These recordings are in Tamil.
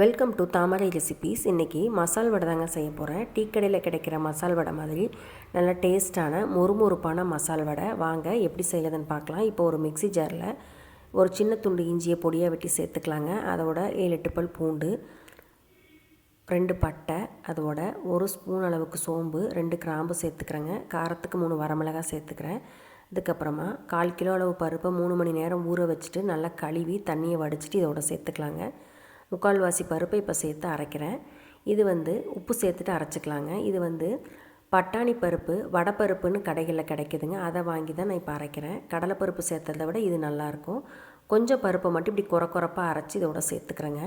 வெல்கம் டு தாமரை ரெசிபீஸ் இன்றைக்கி மசால் வடை தாங்க செய்ய போகிறேன் டீ கடையில் கிடைக்கிற மசால் வடை மாதிரி. நல்ல டேஸ்ட்டான மொறுமொறுப்பான மசால் வடை. வாங்க எப்படி செய்யறதுன்னு பார்க்கலாம். இப்போ ஒரு மிக்ஸி ஜாரில் ஒரு சின்ன துண்டு இஞ்சியை பொடியாக வெட்டி சேர்த்துக்கலாங்க. அதோட ஏழு எட்டு பல் பூண்டு ரெண்டு பட்டை அதோட ஒரு ஸ்பூன் அளவுக்கு சோம்பு ரெண்டு கிராம்பு சேர்த்துக்கிறேங்க. காரத்துக்கு மூணு வரமிளகாய் சேர்த்துக்கிறேன். அதுக்கப்புறமா கால் கிலோ அளவு பருப்பை மூணு மணி நேரம் ஊற வச்சுட்டு நல்லா கழுவி தண்ணியை வடிச்சிட்டு இதோட சேர்த்துக்கலாங்க. முக்கால்வாசி பருப்பை இப்போ சேர்த்து அரைக்கிறேன். இது வந்து உப்பு சேர்த்துட்டு அரைச்சிக்கலாங்க. இது வந்து பட்டாணி பருப்பு வடைப்பருப்புன்னு கடைகளில் கிடைக்குதுங்க. அதை வாங்கி தான் நான் இப்போ அரைக்கிறேன். கடலைப்பருப்பு சேர்த்ததை விட இது நல்லாயிருக்கும். கொஞ்சம் பருப்பை மட்டும் இப்படி குறை குறைப்பாக அரைச்சி இதோட சேர்த்துக்கிறேங்க.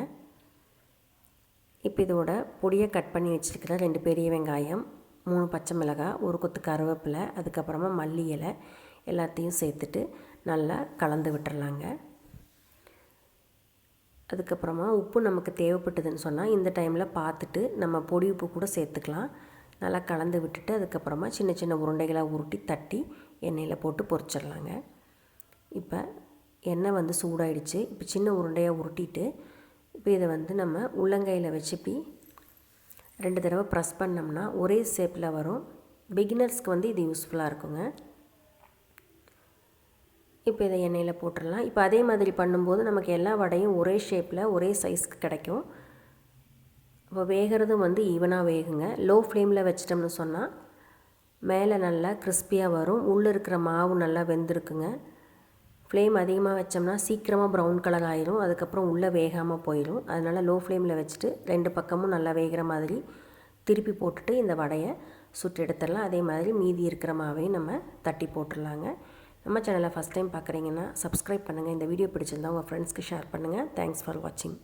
இப்போ இதோட பொடியை கட் பண்ணி வச்சுருக்கிறேன் ரெண்டு பெரிய வெங்காயம் மூணு பச்சை மிளகாய் ஒரு கொத்து கருவேப்பிலை அதுக்கப்புறமா மல்லி இலை எல்லாத்தையும் சேர்த்துட்டு நல்லா கலந்து விட்டுறலாங்க. அதுக்கப்புறமா உப்பு நமக்கு தேவைப்பட்டதுன்னு சொன்னால் இந்த டைமில் பார்த்துட்டு நம்ம பொடி உப்பு கூட சேர்த்துக்கலாம். நல்லா கலந்து விட்டுட்டு அதுக்கப்புறமா சின்ன சின்ன உருண்டைகளாக உருட்டி தட்டி எண்ணெயில் போட்டு பொரிச்சிடலாங்க. இப்போ எண்ணெய் வந்து சூடாயிடுச்சு. இப்போ சின்ன உருண்டையாக உருட்டிட்டு இப்போ இதை வந்து நம்ம உள்ளங்கையில் வச்சுப்பி ரெண்டு தடவை ப்ரெஸ் பண்ணோம்னா ஒரே ஷேப்பில் வரும். பிகினர்ஸ்க்கு வந்து இது யூஸ்ஃபுல்லாக இருக்குங்க. இப்போ இதை எண்ணெயில் போட்டுடலாம். இப்போ அதே மாதிரி பண்ணும்போது நமக்கு எல்லா வடையும் ஒரே ஷேப்பில் ஒரே சைஸ்க்கு கிடைக்கும். இப்போ வேகிறதும் வந்து ஈவனாக வேகுங்க. லோ ஃப்ளேமில் வச்சிட்டோம்னு சொன்னால் மேலே நல்லா கிறிஸ்பியாக வரும். உள்ளே இருக்கிற மாவு நல்லா வெந்திருக்குங்க. ஃப்ளேம் அதிகமாக வச்சோம்னா சீக்கிரமாக ப்ரௌன் கலர் ஆயிரும். அதுக்கப்புறம் உள்ளே வேகாமல் போயிடும் அதனால் லோ ஃப்ளேமில் வச்சுட்டு ரெண்டு பக்கமும் நல்லா வேகிற மாதிரி திருப்பி போட்டுட்டு இந்த வடையை சுட்டு எடுத்துடலாம். அதே மாதிரி மீதி இருக்கிற மாவையும் நம்ம தட்டி போட்டுடலாங்க. நம்ம சேனலை ஃபஸ்ட் டைம் பார்க்குறீங்கன்னா சப்ஸ்கிரைப் பண்ணுங்கள் இந்த வீடியோ பிடிச்சிருந்தா உங்கள் ஃப்ரெண்ட்ஸ்க்கு ஷேர் பண்ணுங்கள் தேங்க்ஸ் ஃபார் வாட்சிங்